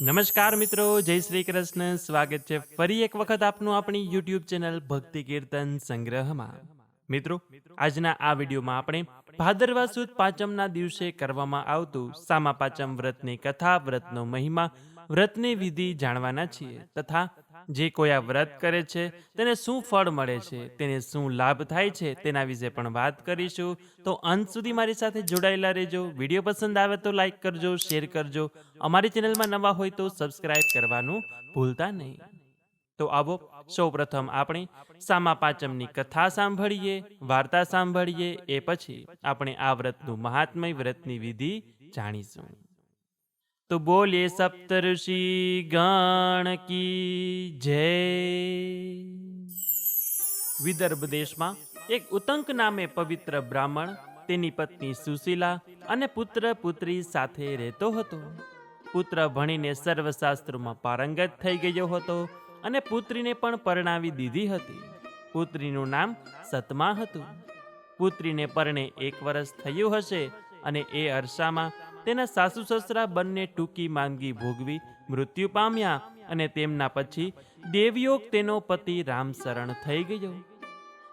નમસ્કાર મિત્રો, જય શ્રી કૃષ્ણ. સ્વાગત છે ફરી એક વખત આપનું આપણી યુટ્યુબ ચેનલ ભક્તિ કીર્તન સંગ્રહમાં. મિત્રો, આજના આ વિડીયોમાં આપણે ભાદરવા સુદ પાંચમના દિવસે કરવામાં આવતું સામા પાંચમ વ્રતની કથા, વ્રતનો મહિમા, વ્રતની વિધિ જાણવાના છીએ તથા જે કોઈ આ વ્રત કરે છે, તેને શું ફળ મળે છે, તેને શું લાભ થાય છે, તેના વિશે પણ વાત કરીશું. તો અંત સુધી મારી સાથે જોડાયેલા રહેજો. વીડિયો પસંદ આવે તો લાઈક કરજો, શેર કરજો. અમારી ચેનલમાં નવા હોય તો સબસ્ક્રાઇબ કરવાનું ભૂલતા નહીં. તો આવો, સૌપ્રથમ આપણે સામા પાંચમની કથા સાંભળીએ, વાર્તા સાંભળીએ, એ પછી આપણે આ વ્રતનું મહાત્મય વ્રતની વિધિ જાણીશું. તો બોલે સપ્તઋષિ ગણ કી જય. વિદર્ભ દેશમાં એક ઉતંક નામે પવિત્ર બ્રાહ્મણ, તેની પત્ની સુશીલા અને પુત્ર પુત્રી સાથે રહેતો હતો. પુત્ર ભણીને સર્વશાસ્ત્રોમાં પારંગત થઈ ગયો હતો અને પુત્રીને પણ પરણાવી દીધી હતી. પુત્રીનું નામ સતમા હતું. પુત્રીને પરણે એક વર્ષ થયું હશે અને એ અરસામાં તેના સાસુ સસરા બંને ટૂંકી માંદગી ભોગવી મૃત્યુ પામ્યા અને તેમના પછી દેવયોગ તેનો પતિ રામ શરણ થઈ ગયો.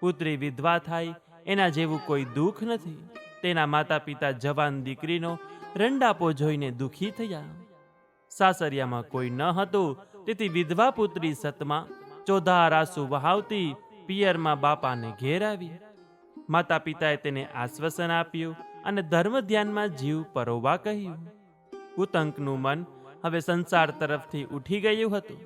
પુત્રી વિધવા થાય, એના જેવું કોઈ દુઃખ નથી. તેના માતા પિતા જવાન દીકરીનો રંડાપો જોઈને દુઃખી થયા. સાસરિયામાં કોઈ ન હતું, તેથી વિધવા પુત્રી સતમાં ચોધા રાસુ વહાવતી પિયરમાં બાપાને ઘેર આવી. માતા પિતાએ તેને આશ્વાસન આપ્યું અને ધર્મ ધ્યાનમાં જીવ પરોવા કહ્યું. ઉતંકનું મન હવે સંસાર તરફથી ઉઠી ગયું હતું.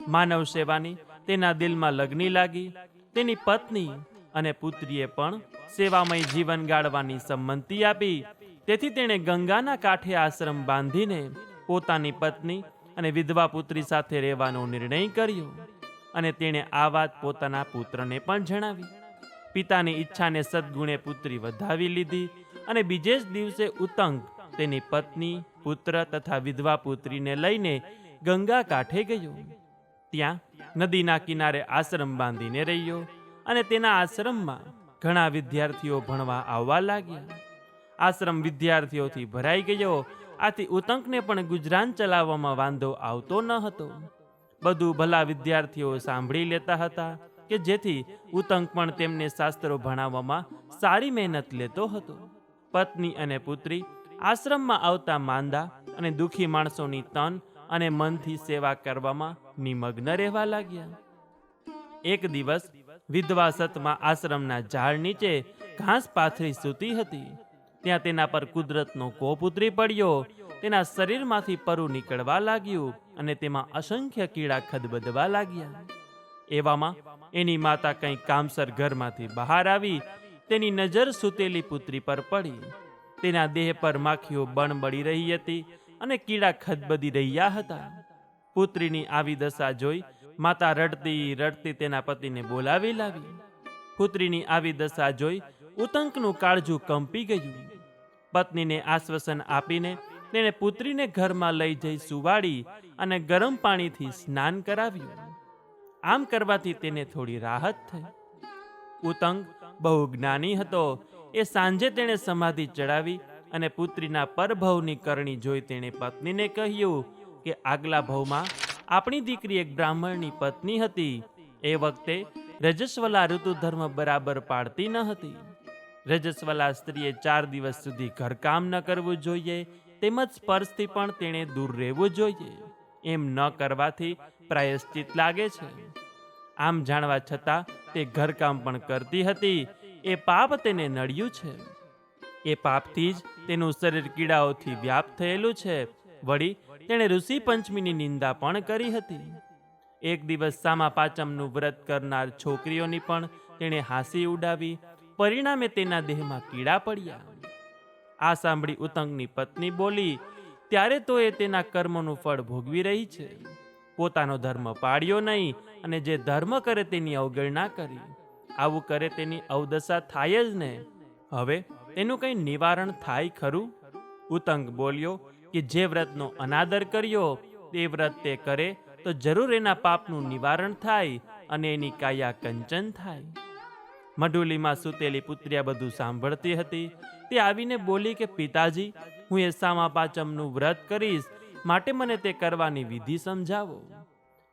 માનવ સેવાની તેના દિલમાં લગ્ની લાગી, તેની પત્ની અને પુત્રીએ પણ સેવામય જીવન ગાળવાની સંમતિ આપી. તેથી તેણે ગંગાના કાંઠે આશ્રમ બાંધીને પોતાની પત્ની અને વિધવા પુત્રી સાથે રહેવાનો નિર્ણય કર્યો અને તેણે આ વાત પોતાના પુત્રને પણ જણાવી. પિતાની ઈચ્છાને સદગુણે પુત્રી વધાવી લીધી અને બીજે જ દિવસે ઉતંગ તેની પત્ની, પુત્ર તથા વિધવા પુત્રીને લઈને ગંગા કાંઠે ગયો. ત્યાં નદીના કિનારે આશ્રમ બાંધીને રહ્યો અને તેના આશ્રમમાં ઘણા વિદ્યાર્થીઓ ભણવા આવવા લાગ્યા. આશ્રમ વિદ્યાર્થીઓથી ભરાઈ ગયો. આથી ઉતંકને પણ ગુજરાન ચલાવવામાં વાંધો આવતો ન હતો. બધું ભલા વિદ્યાર્થીઓ સાંભળી લેતા હતા કે જેથી ઉતંક પણ તેમને શાસ્ત્રો ભણાવવામાં સારી મહેનત લેતો હતો. પત્ની અને પુત્રી, આશ્રમમાં આવતા માંદા અને દુઃખી માણસોની તન અને મનથી સેવા કરવામાં નિમગ્ન રહેવા લાગ્યા. એક દિવસ વિધવા સતમાં આશ્રમના ઝાડ નીચે ઘાસ પાથરી સૂતી હતી. ત્યાં તેના પર કુદરતનો કોપ ઉતરી પડ્યો. તેના શરીરમાંથી પરુ નીકળવા લાગ્યું અને તેમાં અસંખ્ય કીડા ખદબદવા લાગ્યા. એવામાં એની માતા કંઈ કામસર ઘરમાંથી બહાર આવી તેની નજર સૂતેલી પુત્રી પર પડી. તેના દેહ પર માખીઓ બણબડી રહી હતી અને કીડા ખદબદી રહ્યા હતા. પુત્રીની આવી દશા જોઈ માતા રડતી રડતી તેના પતિને બોલાવી લાવી પુત્રીની આવી દશા જોઈ ઉતંકનું કાળજું કંપી ગયું. પત્નીને આશ્વાસન આપીને તેણે પુત્રીને ઘરમાં લઈ જઈ સુવાડી અને ગરમ પાણીથી સ્નાન કરાવ્યું. આમ કરવાથી તેને થોડી રાહત થઈ. ઉતંગ બહુ જ્ઞાની હતો. એ સાંજે તેણે સમાધિ ચડાવી અને પુત્રીના પરભવની કરણી જોઈ તેણે પત્નીને કહ્યું કે, આગલા ભવમાં આપણી દીકરી એક બ્રાહ્મણની પત્ની હતી. એ વખતે રજસ્વલા ઋતુ ધર્મ બરાબર પાડતી ન હતી. રજસ્વલા સ્ત્રીએ ચાર દિવસ સુધી ઘરકામ ન કરવું જોઈએ, તેમજ સ્પર્શથી પણ તેણે દૂર રહેવું જોઈએ. એમ ન કરવાથી પ્રાયશ્ચિત લાગે છે. આમ જાણવા છતાં તે ઘરકામ પણ કરતી હતી. એ પાપ તેને નડ્યું છે. એ પાપથી જ તેનું શરીર કીડાઓથી વ્યાપ થયેલું છે. વળી, તેણે ઋષિ પંચમીની નિંદા પણ કરી હતી. એક દિવસ સામા પાંચમનું વ્રત કરનાર છોકરીઓની પણ તેણે હાંસી ઉડાવી. પરિણામે તેના દેહમાં કીડા પડ્યા. આ સાંભળી ઉતંગની પત્ની બોલી, ત્યારે તો એ તેના કર્મનું ફળ ભોગવી રહી છે. પોતાનો ધર્મ પાડ્યો નહીં અને જે ધર્મ કરે તેની અવગણના કરી. આવું કરે તેની અવદશા થાય જ ને. હવે તેનું કંઈ નિવારણ થાય ખરું? ઉતંગ બોલ્યો કે જે વ્રતનો અનાદર કર્યો, તે વ્રત તે કરે તો જરૂર એના પાપનું નિવારણ થાય અને એની કાયા કંચન થાય. મઢુલીમાં સૂતેલી પુત્રિયા બધું સાંભળતી હતી. તે આવીને બોલી કે, પિતાજી, હું એ સામા પાંચમનું વ્રત કરીશ માટે મને તે કરવાની વિધિ સમજાવો.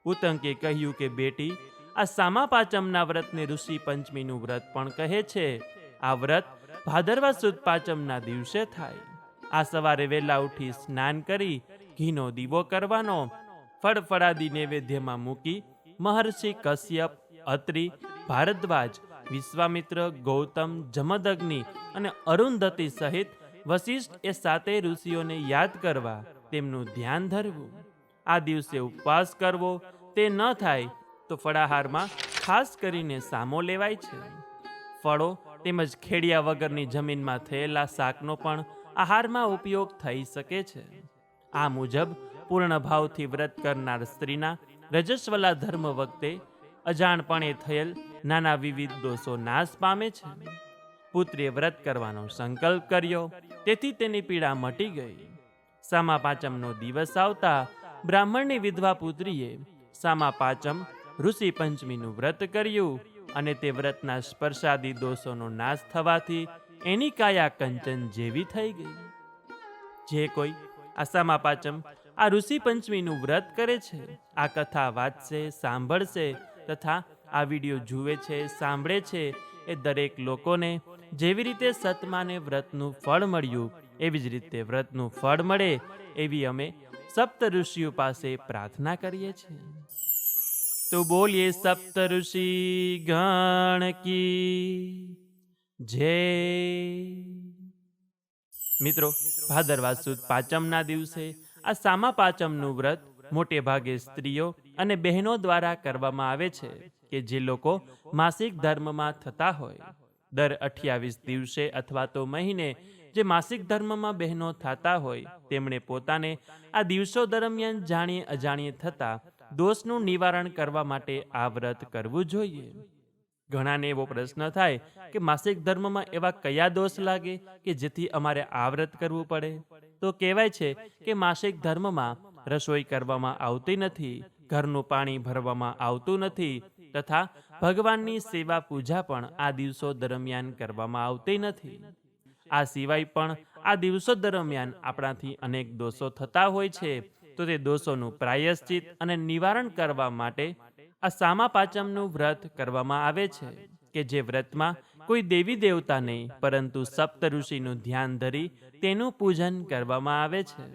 ઉતંકે કહ્યું કે, બેટી, આ સામા પાંચમના વ્રતને ઋષિ પંચમીનું વ્રત પણ કહે છે. આ વ્રત ભાદરવા સુદ પાચમના દિવસે થાય. આ સવારે વહેલા ઉઠી સ્નાન કરી, ઘીનો દીવો કરવાનો, ફળફળાદી નૈવેદ્યમાં મૂકી, મહર્ષિ કશ્યપ, અત્રિ, ભારદ્વાજ, વિશ્વામિત્ર, ગૌતમ, જમદગ્નિ અને અરુંધતી સહિત વશિષ્ઠ એ સાતે ઋષિઓને યાદ કરવા તેમનું ધ્યાન ધરવું. આ દિવસે ઉપવાસ કરવો, તે ન થાય તો ફળાહારમાં ખાસ કરીને સામો લેવાય છે. ફળો તેમજ ખેડિયા વગરની જમીનમાં થયેલા શાકનો પણ આહારમાં ઉપયોગ થઈ શકે છે. આ મુજબ, પૂર્ણ ભાવથી વ્રત કરનાર સ્ત્રીના રજસ્વલા ધર્મ વખતે અજાણપણે થયેલ નાના વિવિધ દોષો નાશ પામે છે. પુત્રીએ વ્રત કરવાનો સંકલ્પ કર્યો, તેથી તેની પીડા મટી ગઈ. સામા પાંચમનો દિવસ આવતા બ્રાહ્મણની વિધવા પુત્રીએ સામા પાંચમ ઋષિ પંચમીનું વ્રત કર્યું અને તે વ્રતના સ્પર્શાદી દોષોનો નાશ થવાથી એની કાયા કંચન જેવી થઈ ગઈ. જે કોઈ આ સામા પાંચમ આ ઋષિ પંચમીનું વ્રત કરે છે, આ કથા વાંચશે, સાંભળશે તથા આ વીડિયો જુએ છે, સાંભળે છે, એ દરેક લોકોને જેવી રીતે સતમાને વ્રતનું ફળ મળ્યું એવી જ રીતે વ્રતનું ફળ મળે એવી અમે સપ્ત ઋષિઓ પાસે પ્રાર્થના કરીએ છીએ. તો બોલીએ, સપ્ત ઋષિ ગણ જય. મિત્રો, ભાદરવા સુદ પાંચમના દિવસે આ સામા પાંચમનું વ્રત મોટે ભાગે સ્ત્રીઓ અને બહેનો દ્વારા કરવામાં આવે છે કે જે લોકો માસિક ધર્મમાં થતા હોય. દર અઠ્યાવીસ દિવસે અથવા તો મહિને જે માસિક ધર્મમાં બહેનો થતા હોય, તેમણે પોતાને આ દિવસો દરમિયાન જાણીએ અજાણીએ થતા દોષનું નિવારણ કરવા માટે આ વ્રત કરવું જોઈએ. ઘણાને એવો પ્રશ્ન થાય કે માસિક ધર્મમાં એવા કયા દોષ લાગે કે જેથી અમારે આ વ્રત કરવું પડે? તો કહેવાય છે કે માસિક ધર્મમાં રસોઈ કરવામાં આવતી નથી, ઘરનું પાણી ભરવામાં આવતું નથી તથા ભગવાનની સેવા પૂજા પણ આ દિવસો દરમિયાન કરવામાં આવતી નથી. આ સિવાય પણ આ દિવસો દરમિયાન આપણાથી અનેક દોષો થતા હોય છે. તો તે દોષોનું પ્રાયશ્ચિત અને નિવારણ કરવા માટે આ સામા પાંચમનું વ્રત કરવામાં આવે છે, કે જે વ્રતમાં કોઈ દેવી દેવતા નહીં, પરંતુ સપ્ત ઋષિનું ધ્યાન ધરી તેનું પૂજન કરવામાં આવે છે.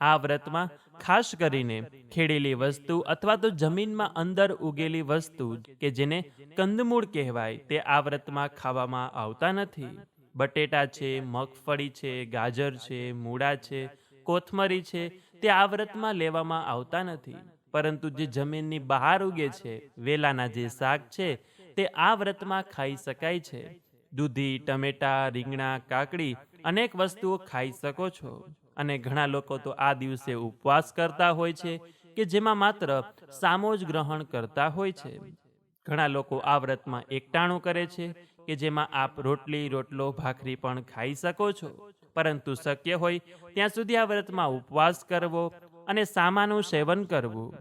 આ વ્રતમાં ખાસ કરીને ખેડેલી વસ્તુ અથવા તો જમીનમાં અંદર ઉગેલી વસ્તુ કે જેને કંદમૂળ કહેવાય, તે આ વ્રતમાં ખાવામાં આવતા નથી. બટેટા છે, મગફળી છે, ગાજર છે, મૂળા છે, કોથમરી છે, તે આ વ્રતમાં લેવામાં આવતા નથી. પરંતુ જે જમીનની બહાર ઉગે છે, વેલાના જે શાક છે, તે આ વ્રતમાં ખાઈ શકાય છે. દૂધી, ટમેટા, રીંગણા, કાકડી અનેક વસ્તુઓ ખાઈ શકો છો. અને ઘણા લોકો તો આ દિવસે ઉપવાસ કરતા હોય છે, કે જેમાં માત્ર સામો જ ગ્રહણ કરતા હોય છે. ઘણા લોકો આ વ્રતમાં એકટાણું કરે છે કે જેમાં આપ રોટલી, રોટલો, ભાખરી પણ ખાઈ શકો છો. પરંતુ શક્ય હોય ત્યાં સુધી આ વ્રતમાં ઉપવાસ કરવો અને સામાનું સેવન કરવું.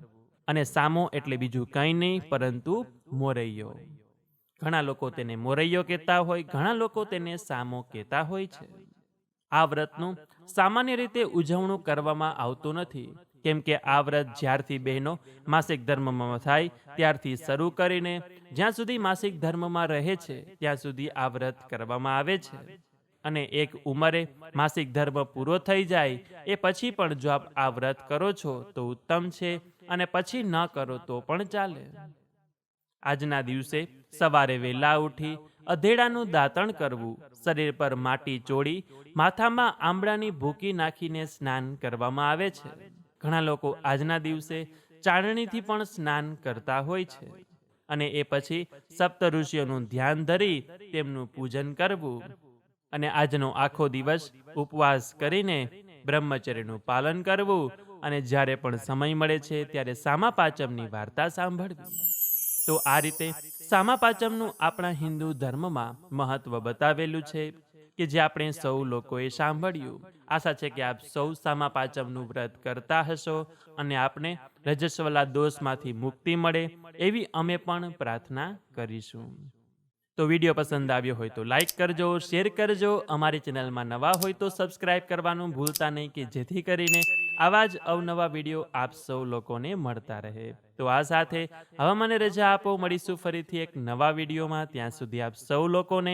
અને સામો એટલે બીજું કંઈ નહીં, પરંતુ મોરૈયો. ઘણા લોકો તેને મોરૈયો કહેતા હોય, ઘણા લોકો તેને સામો કહેતા હોય છે. આ વ્રતનું સામાન્ય રીતે ઉજવણું કરવામાં આવતું નથી. કેમ કે આ વ્રત જ્યારથી બહેનો માસિક ધર્મમાં થાય, ત્યારથી શરૂ કરીને જ્યાં સુધી માસિક ધર્મમાં રહે છે, ત્યાં સુધી આ વ્રત કરવામાં આવે છે. અને એક ઉંમરે માસિક ધર્મ પૂરો થઈ જાય, એ પછી પણ જો આપ આ વ્રત કરો છો તો ઉત્તમ છે અને પછી ન કરો તો પણ ચાલે. આજના દિવસે સવારે વહેલા ઉઠી અધેડાનું દાંતણ કરવું, શરીર પર માટી ચોળી, માથામાં આંબળાની ભૂકી નાખીને સ્નાન કરવામાં આવે છે. ઘણા લોકો આજના દિવસે ચાળણીથી પણ સ્નાન કરતા હોય છે. અને એ પછી સપ્ત ઋષિઓનું ધ્યાન ધરી તેમનું પૂજન કરવું અને આજનો આખો દિવસ ઉપવાસ કરીને બ્રહ્મચર્યનું પાલન કરવું અને જ્યારે પણ સમય મળે છે ત્યારે સામા પાંચમની વાર્તા સાંભળવી. તો આ રીતે સામા પાંચમનું આપણા હિન્દુ ધર્મમાં મહત્વ બતાવેલું છે. કે જે આપણે સૌ લોકોએ સાંભળ્યું. આશા છે કે આપ સૌ સામા પાંચમનું વ્રત કરતા હશો અને આપને રજસ્વલા દોષમાંથી મુક્તિ મળે એવી અમે પણ પ્રાર્થના કરીશું. તો વીડિયો પસંદ આવ્યો હોય તો લાઇક કરજો, શેર કરજો, અમારી ચેનલમાં નવા હોય તો સબસ્ક્રાઇબ કરવાનું ભૂલતા નહીં કે જેથી કરીને આવા જ અવનવા વીડિયો આપ સૌ લોકોને મળતા રહે. તો આ સાથે હવે મને રજા આપો. મળીશું ફરીથી એક નવા વિડીયોમાં. ત્યાં સુધી આપ સૌ લોકોને